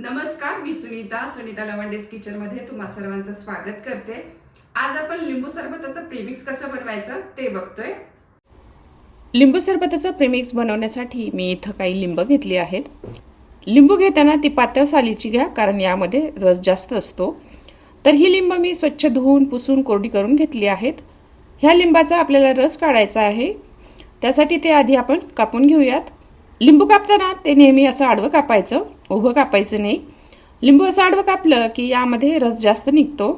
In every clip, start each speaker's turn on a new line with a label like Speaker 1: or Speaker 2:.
Speaker 1: नमस्कार मी सुनीता सुनीता लवंडेज किचनमध्ये तुम्हा सर्वांचं स्वागत करते. आज आपण लिंबू सरबताचं प्रीमिक्स कसं बनवायचं ते बघतोय.
Speaker 2: लिंबू सरबताचं प्रेमिक्स बनवण्यासाठी मी इथं काही लिंब घेतली आहेत. लिंबू घेताना ती पातळ सालीची घ्या कारण यामध्ये रस जास्त असतो. तर ही लिंब मी स्वच्छ धुवून पुसून कोरडी करून घेतली आहेत. ह्या लिंबाचा आपल्याला रस काढायचा आहे. त्यासाठी ते आधी आपण कापून घेऊयात. लिंबू कापताना ते नेहमी असं आडवं कापायचं. उभं कापायचं नाही. लिंबू असं आडवं कापलं की यामध्ये रस जास्त निघतो.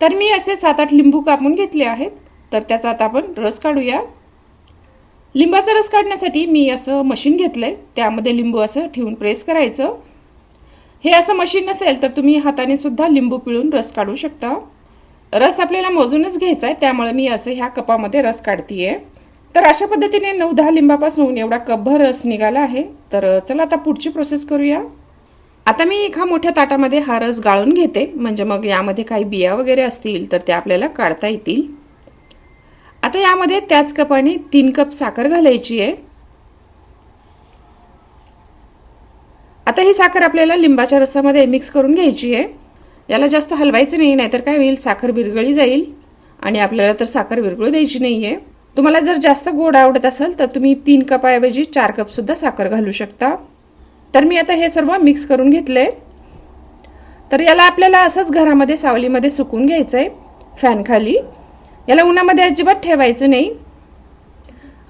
Speaker 2: तर मी असे सात आठ लिंबू कापून घेतले आहेत तर त्याचा आता आपण रस काढूया. लिंबाचा रस काढण्यासाठी मी असं मशीन घेतलं आहे त्यामध्ये लिंबू असं ठेवून प्रेस करायचं. हे असं मशीन नसेल तर तुम्ही हाताने सुद्धा लिंबू पिळून रस काढू शकता. रस आपल्याला मोजूनच घ्यायचा आहे त्यामुळे मी असं ह्या कपामध्ये रस काढतीये. तर अशा पद्धतीने नऊ दहा लिंबापासून एवढा कपभर रस निघाला आहे. तर चला आता पुढची प्रोसेस करूया. आता मी एका मोठ्या ताटामध्ये हा रस गाळून घेते. म्हणजे मग यामध्ये काही बिया वगैरे असतील तर त्या आपल्याला काढता येतील. आता यामध्ये त्याच कपाने तीन कप साखर घालायची आहे. आता ही साखर आपल्याला लिंबाच्या रसामध्ये मिक्स करून घ्यायची आहे. याला जास्त हलवायचं नाही नाहीतर काय होईल? साखर विरघळी जाईल. आणि आपल्याला तर साखर विरघळू द्यायची नाही आहे तुम्हाला जर जास्त गोड आवडत असेल तर तुम्ही तीन कपाऐवजी चार कपसुद्धा साखर घालू शकता. तर मी आता हे सर्व मिक्स करून घेतले. तर याला आपल्याला असंच घरामध्ये सावलीमध्ये सुकून घ्यायचं आहे फॅनखाली याला उन्हामध्ये अजिबात ठेवायचं नाही.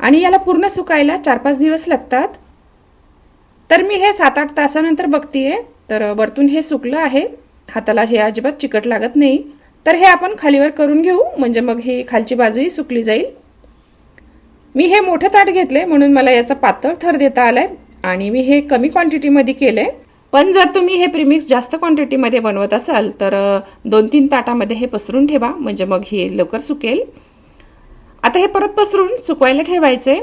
Speaker 2: आणि याला पूर्ण सुकायला चार पाच दिवस लागतात. तर मी हे सात आठ तासानंतर बघतीये. तर वरतून हे सुकलं आहे. हाताला हे अजिबात चिकट लागत नाही. तर हे आपण खालीवर करून घेऊ. म्हणजे मग ही खालची बाजूही सुकली जाईल. मी हे मोठं ताट घेतले म्हणून मला याचा पातळ थर देता आलाय आणि मी हे कमी क्वांटिटीमध्ये केले पण जर तुम्ही हे प्रीमिक्स जास्त क्वांटिटीमध्ये बनवत असाल तर दोन तीन ताटामध्ये हे पसरून ठेवा म्हणजे मग हे लवकर सुकेल. आता हे परत पसरून सुकवायला ठेवायचे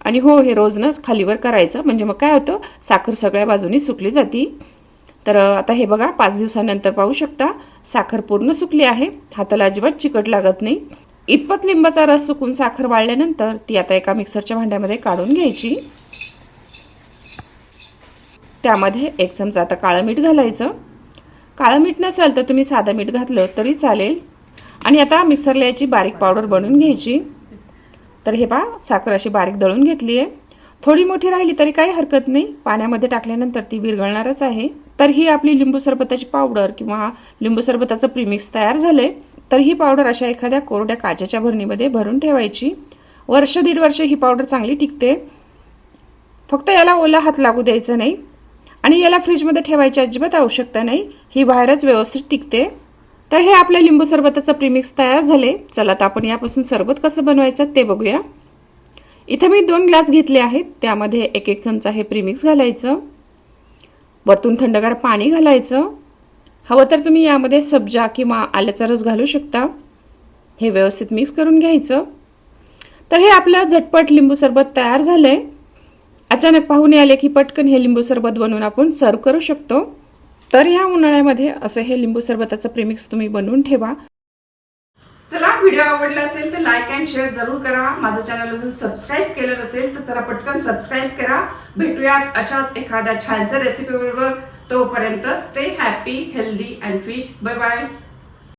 Speaker 2: आणि हो हे रोजनच खालीवर करायचं म्हणजे मग काय होतं साखर सगळ्या बाजूनी सुकली जाती. तर आता हे बघा पाच दिवसानंतर पाहू शकता साखर पूर्ण सुकली आहे. हाताला अजिबात चिकट लागत नाही. इतपत लिंबाचा रस सुकून साखर वाळल्यानंतर ती आता एका मिक्सरच्या भांड्यामध्ये काढून घ्यायची. त्यामध्ये एक चमचा आता काळं मीठ घालायचं. काळं मीठ नसेल तर तुम्ही साधं मीठ घातलं तरी चालेल. आणि आता मिक्सरला याची बारीक पावडर बनवून घ्यायची. तर हे पहा साखर अशी बारीक दळून घेतली आहे थोडी मोठी राहिली तरी काही हरकत नाही. पाण्यामध्ये टाकल्यानंतर ती विरघळणारच आहे. तर ही आपली लिंबू सरबताची पावडर किंवा लिंबू सरबताचं प्रीमिक्स तयार झालं आहे तर ही पावडर अशा एखाद्या कोरड्या काचेच्या भरणीमध्ये भरून ठेवायची. वर्ष दीड वर्ष ही पावडर चांगली टिकते. फक्त याला ओला हात लागू द्यायचा नाही आणि याला फ्रीजमध्ये ठेवायची अजिबात आवश्यकता नाही. ही बाहेरच व्यवस्थित टिकते. तर हे आपल्या लिंबू सरबताचं प्रीमिक्स तयार झाले. चला तर आपण यापासून सरबत कसं बनवायचं ते बघूया. इथे मी दोन ग्लास घेतले आहेत. त्यामध्ये एक एक चमचा हे प्रीमिक्स घालायचं. वरतून थंडगार पाणी घालायचं. हवं तर तुम्ही यामध्ये सब्जा किंवा आल्याचा रस घालू शकता. हे व्यवस्थित मिक्स करून घ्यायचं. तर हे आपलं झटपट लिंबू सरबत तयार झालंय. अचानक पाहुणे आले की पटकन हे लिंबू सरबत बनवून आपण सर्व करू शकतो. तर ह्या उन्हाळ्यामध्ये असं हे लिंबू सरबताचं प्रेमिक्स तुम्ही बनवून ठेवा.
Speaker 1: चला व्हिडिओ आवडला असेल तर लाईक अँड शेअर जरूर करा. माझं चॅनल अजून सबस्क्राईब केलं नसेल तर चला पटकन सबस्क्राईब करा. भेटूयात अशाच एखाद्या छानशा रेसिपी बरोबर. तोपर्यंत stay happy healthy and fit bye bye